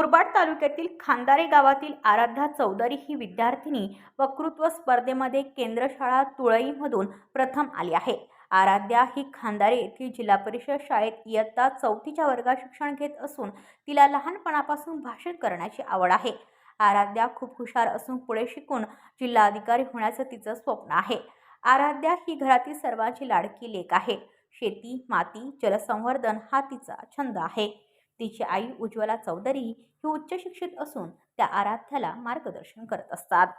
मुरबाड तालुक्यातील खांदारे गावातील आराध्या चौधरी ही विद्यार्थिनी वक्तृत्व स्पर्धेमध्ये केंद्रशाळा तुळईमधून प्रथम आली आहे. आराध्या ही खांदारे येथील जिल्हा परिषद शाळेत इयत्ता चौथीच्या वर्गात शिक्षण घेत असून तिला लहानपणापासून भाषण करण्याची आवड आहे. आराध्या खूप हुशार असून पुढे शिकून जिल्हाधिकारी होण्याचं तिचं स्वप्न आहे. आराध्या ही घरातील सर्वांची लाडकी लेख आहे. शेती माती जलसंवर्धन हा तिचा छंद आहे. तिची आई उज्ज्वला चौधरी ही उच्च शिक्षित असून त्या आराध्याला मार्गदर्शन करत असतात.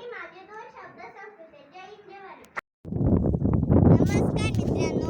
मी माझे दोन शब्द संपवते. जय हिंद जय भारत नमस्कार मित्रांनो